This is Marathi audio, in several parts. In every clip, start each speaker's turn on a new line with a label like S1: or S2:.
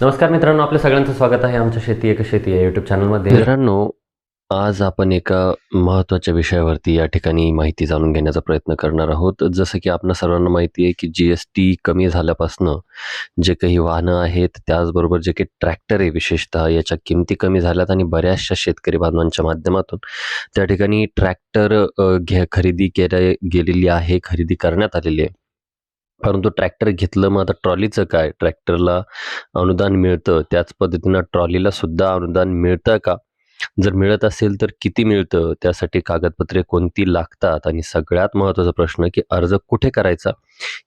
S1: नमस्कार मित्रांनो आपल्या सगळ्यांचं स्वागत आहे आमच्या शेती एक शेती या यूट्यूब चॅनलमध्ये मित्रांनो आज आपण एका महत्त्वाच्या विषयावरती या ठिकाणी माहिती जाणून घेण्याचा प्रयत्न करणार आहोत. जसं की आपण सर्वांना माहिती आहे की जी एस टी कमी झाल्यापासनं जे काही वाहनं आहेत त्याचबरोबर जे काही ट्रॅक्टर आहे विशेषतः याच्या किमती कमी झाल्यात आणि बऱ्याचशा शेतकरी बांधवांच्या माध्यमातून त्या ठिकाणी ट्रॅक्टर घे खरेदी केल्या गेलेली आहे खरेदी करण्यात आलेली आहे. परंतु ट्रॅक्टर घेतलं मग आता ट्रॉलीचं काय? ट्रॅक्टरला अनुदान मिळतं त्याच पद्धतीनं ट्रॉलीला सुद्धा अनुदान मिळतं का? जर मिळत असेल तर किती मिळतं? त्यासाठी कागदपत्रे कोणती लागतात? आणि सगळ्यात महत्त्वाचा प्रश्न की अर्ज कुठे करायचा?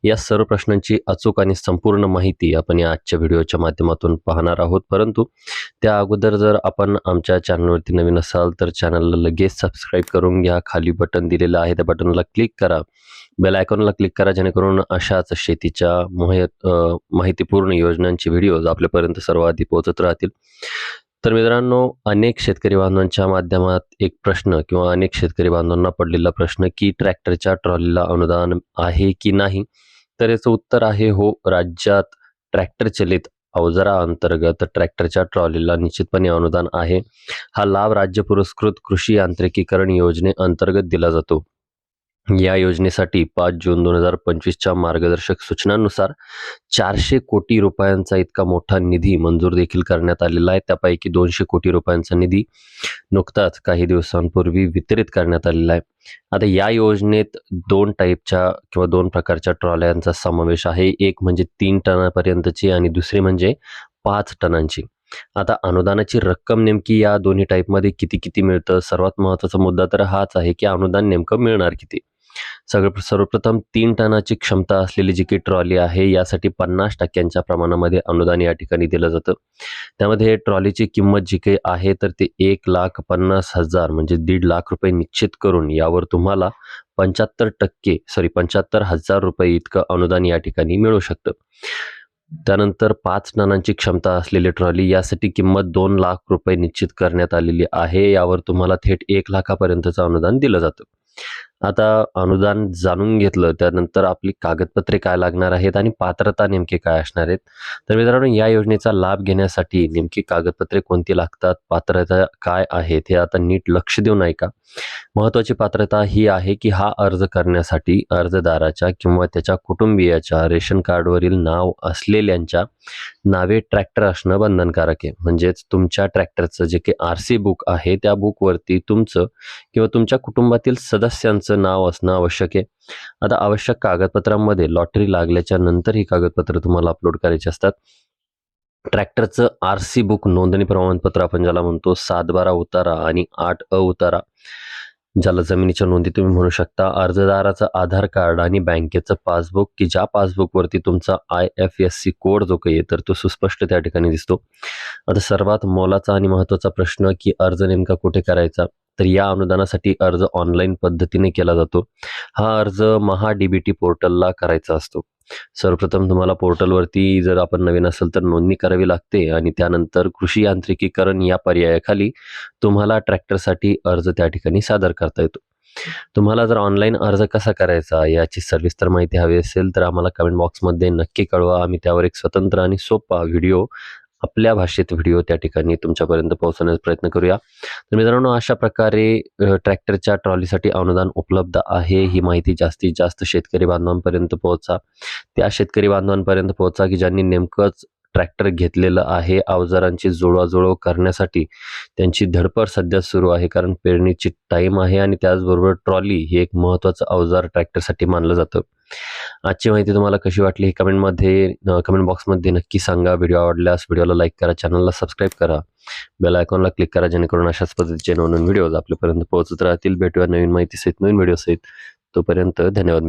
S1: या सर्व प्रश्नांची अचूक आणि संपूर्ण माहिती आपण या आजच्या व्हिडिओच्या माध्यमातून पाहणार आहोत. परंतु त्या अगोदर जर आपण आमच्या चॅनलवरती नवीन असाल तर चॅनलला लगेच सबस्क्राईब करून घ्या. खाली बटन दिलेलं आहे. त्या बटनला क्लिक करा. बेल आयकॉनला क्लिक करा जेणेकरून अशाच शेतीच्या माहि माहितीपूर्ण योजनांची व्हिडिओज आपल्यापर्यंत सर्वाधिक पोहोचत राहतील. तर मित्रांनो अनेक शेतकरी बांधवांच्या माध्यमात एक प्रश्न किंवा अनेक शेतकरी बांधवांना पडलेला प्रश्न की ट्रॅक्टरच्या ट्रॉलीला अनुदान आहे की नाही? तर याचं उत्तर आहे हो राज्यात ट्रॅक्टर चलित अवजाराअंतर्गत ट्रॅक्टरच्या ट्रॉलीला निश्चितपणे अनुदान आहे. हा लाभ राज्य पुरस्कृत कृषी यांत्रिकीकरण योजनेअंतर्गत दिला जातो. या योजनेसाठी पाच जून दोन हजार पंचवीसच्या मार्गदर्शक सूचनांनुसार चारशे कोटी रुपयांचा इतका मोठा निधी मंजूर देखील करण्यात आलेला आहे. त्यापैकी दोनशे कोटी रुपयांचा निधी नुकताच काही दिवसांपूर्वी वितरित करण्यात आलेला आहे. आता या योजनेत दोन टाईपच्या किंवा दोन प्रकारच्या ट्रॉल्यांचा समावेश आहे. एक म्हणजे तीन टनापर्यंतची आणि दुसरी म्हणजे पाच टनांची. आता अनुदानाची रक्कम नेमकी या दोन्ही टाईपमध्ये किती किती मिळतं? सर्वात महत्त्वाचा मुद्दा तर हाच आहे की अनुदान नेमकं मिळणार किती? सगळं सर्वप्रथम तीन टनाची क्षमता असलेली जी काही ट्रॉली आहे यासाठी पन्नास टक्क्यांच्या प्रमाणामध्ये अनुदान या ठिकाणी दिलं जातं. त्यामध्ये ट्रॉलीची किंमत जी काही आहे तर ते एक लाख पन्नास हजार म्हणजे दीड लाख रुपये निश्चित करून यावर तुम्हाला पंच्याहत्तर टक्के सॉरी पंच्याहत्तर हजार रुपये इतकं अनुदान या ठिकाणी मिळू शकतं. त्यानंतर पाच टनांची क्षमता असलेली ट्रॉली यासाठी किंमत दोन लाख रुपये निश्चित करण्यात आलेली आहे. यावर तुम्हाला थेट एक लाखापर्यंतचं अनुदान दिलं जातं. आता अनुदान जाणून घेतलं त्यानंतर आपली कागदपत्रे काय लागणार आहेत आणि पात्रता नेमके काय असणार आहेत? तर मित्रांनो या योजनेचा लाभ घेण्यासाठी नेमकी कागदपत्रे कोणती लागतात? पात्रता काय आहेत? हे आता नीट लक्ष देऊन ऐका. महत्त्वाची पात्रता ही आहे की हा अर्ज करण्यासाठी अर्जदाराच्या किंवा त्याच्या कुटुंबियाच्या रेशन कार्डवरील नाव असलेल्यांच्या नावे ट्रॅक्टर असणं बंधनकारक आहे. म्हणजेच तुमच्या ट्रॅक्टरचं जे काही आर सी बुक आहे त्या बुकवरती तुमचं किंवा तुमच्या कुटुंबातील सदस्यांचं नाव असणं आवश्यक आहे. आता आवश्यक कागदपत्रांमध्ये लॉटरी लागल्याच्या नंतर ही कागदपत्र तुम्हाला अपलोड करायची असतात. ट्रॅक्टरचं आर सी बुक नोंदणी प्रमाणपत्र आपण ज्याला म्हणतो सात बारा उतारा आणि आठ अ उतारा. ज्याला जमिनीच्या नोंदी तुम्ही म्हणू शकता अर्जदाराचं आधार कार्ड आणि बँकेचं पासबुक की ज्या पासबुकवरती तुमचा I F S C code जो काही आहे तर तो सुस्पष्ट त्या ठिकाणी दिसतो. आता सर्वात मोलाचा आणि महत्त्वाचा प्रश्न की अर्ज नेमका कुठे करायचा? तर या अनुदानासाठी अर्ज ऑनलाईन पद्धतीने केला जातो. हा अर्ज महा डीबीटी पोर्टलला करायचा असतो. सर्वप्रथम तुम्हाला पोर्टलवरती जर आपण नवीन असेल तर नोंदणी करावी लागते आणि त्यानंतर कृषी यांत्रिकीकरण या पर्यायाखाली तुम्हाला ट्रॅक्टरसाठी अर्ज त्या ठिकाणी सादर करता येतो. तुम्हाला जर ऑनलाईन अर्ज कसा करायचा याची सविस्तर माहिती हवी असेल तर आम्हाला कमेंट बॉक्समध्ये नक्की कळवा. आम्ही त्यावर एक स्वतंत्र आणि सोपा व्हिडिओ आपल्या भाषेत व्हिडिओ त्या ठिकाणी तुमच्यापर्यंत पोहोचवण्याचा प्रयत्न करूया. तर मित्रांनो अशा प्रकारे ट्रॅक्टरच्या ट्रॉलीसाठी अनुदान उपलब्ध आहे. ही माहिती जास्तीत जास्त शेतकरी बांधवांपर्यंत पोहोचा. त्या शेतकरी बांधवांपर्यंत पोहोचा की ज्यांनी नेमकंच ट्रॅक्टर घेतलेलं आहे. अवजारांची जुळवाजुळव करण्यासाठी त्यांची धडपड सध्या सुरू आहे. कारण पेरणीची टाईम आहे आणि त्याचबरोबर ट्रॉली हे एक महत्त्वाचं अवजार ट्रॅक्टरसाठी मानलं जातं. आजची माहिती तुम्हाला कशी वाटली हे कमेंटमध्ये कमेंट बॉक्समध्ये नक्की सांगा. व्हिडिओ आवडल्यास व्हिडिओला लाईक करा चॅनलला सबस्क्राईब करा. बेल आयकॉनला क्लिक करा जेणेकरून अशाच पद्धतीचे नवीन व्हिडिओज आपल्यापर्यंत पोहोचत राहतील. भेटूया नवीन माहितीसहित नवीन व्हिडिओसहित तोपर्यंत धन्यवाद मित्र